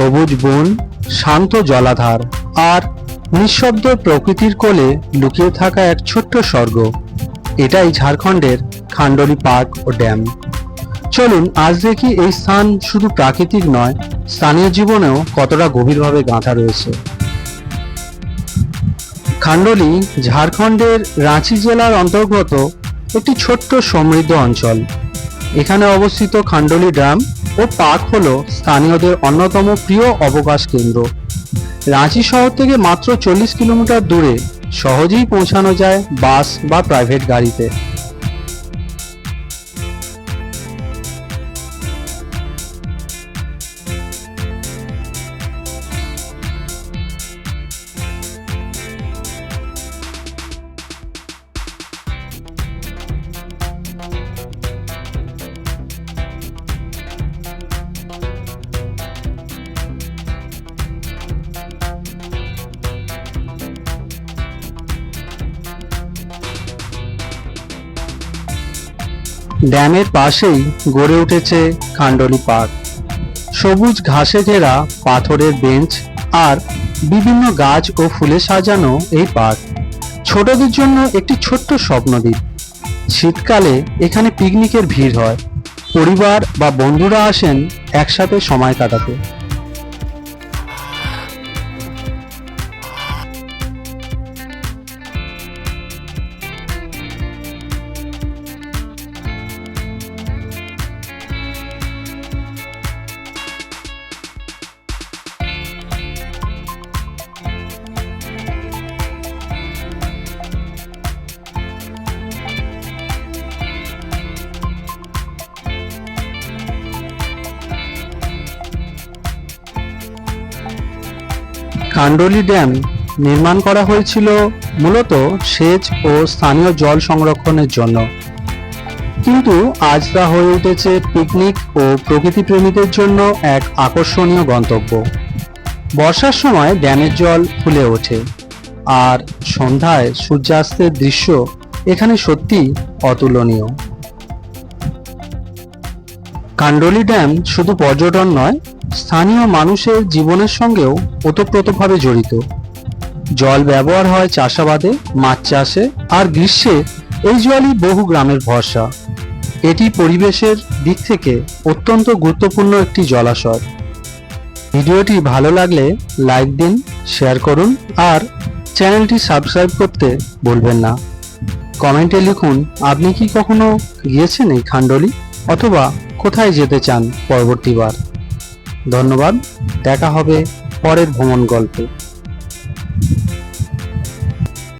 সবুজ বন, শান্ত জলাধার আর নিঃশব্দ প্রকৃতির কোলে লুকিয়ে থাকা এক ছোট্ট স্বর্গ। এটাই ঝাড়খণ্ডের খান্ডলি পার্ক ও ড্যাম। চলুন, আজ দেখি এই স্থান শুধু প্রাকৃতিক নয়, স্থানীয় জীবনেও কতটা গভীরভাবে গাঁথা রয়েছে। খান্ডলি ঝাড়খণ্ডের রাঁচি জেলার অন্তর্গত একটি ছোট্ট সমৃদ্ধ অঞ্চল। এখানে অবস্থিত খান্ডলি ড্যাম ও পার্ক হল স্থানীয়দের অন্যতম প্রিয় অবকাশ কেন্দ্র। রাঁচি শহর থেকে মাত্র চল্লিশ কিলোমিটার দূরে সহজেই পৌঁছানো যায় বাস বা প্রাইভেট গাড়িতে। ড্যামের পাশেই গড়ে উঠেছে খান্ডলি পার্ক। সবুজ ঘাসে ঘেরা পাথরের বেঞ্চ আর বিভিন্ন গাছ ও ফুলে সাজানো এই পার্ক। ছোটদের জন্য একটি ছোট্ট স্বপ্নদ্বীপ শীতকালে এখানে পিকনিকের ভিড় হয়। পরিবার বা বন্ধুরা আসেন একসাথে সময় কাটাতে। কান্ডলি ড্যাম নির্মাণ করা হয়েছিল মূলত সেচ ও স্থানীয় জল সংরক্ষণের জন্য। কিন্তু আজ তা হয়ে উঠেছে পিকনিক ও প্রকৃতি প্রেমীদের জন্য এক আকর্ষণীয় গন্তব্য। বর্ষার সময় ড্যামের জল ফুলে ওঠে আর সন্ধ্যায় সূর্যাস্তের দৃশ্য এখানে সত্যি অতুলনীয়। কান্ডলি ড্যাম শুধু পর্যটন নয় স্থানীয় মানুষের জীবনের সঙ্গেও ওতপ্রোতভাবে জড়িত। জল ব্যবহার হয় চাষাবাদে, মাছ চাষে আর গ্রীষ্মে এই জলই বহু গ্রামের ভরসা। এটি পরিবেশের দিক থেকে অত্যন্ত গুরুত্বপূর্ণ একটি জলাশয়। ভিডিওটি ভালো লাগলে লাইক দিন, শেয়ার করুন আর চ্যানেলটি সাবস্ক্রাইব করতে ভুলবেন না। কমেন্টে লিখুন, আপনি কি কখনো গিয়েছেন এই খান্ডলি অথবা কোথায় যেতে চান পরবর্তীবার ধন্যবাদ। দেখা হবে পরের ভ্রমণ গল্পে।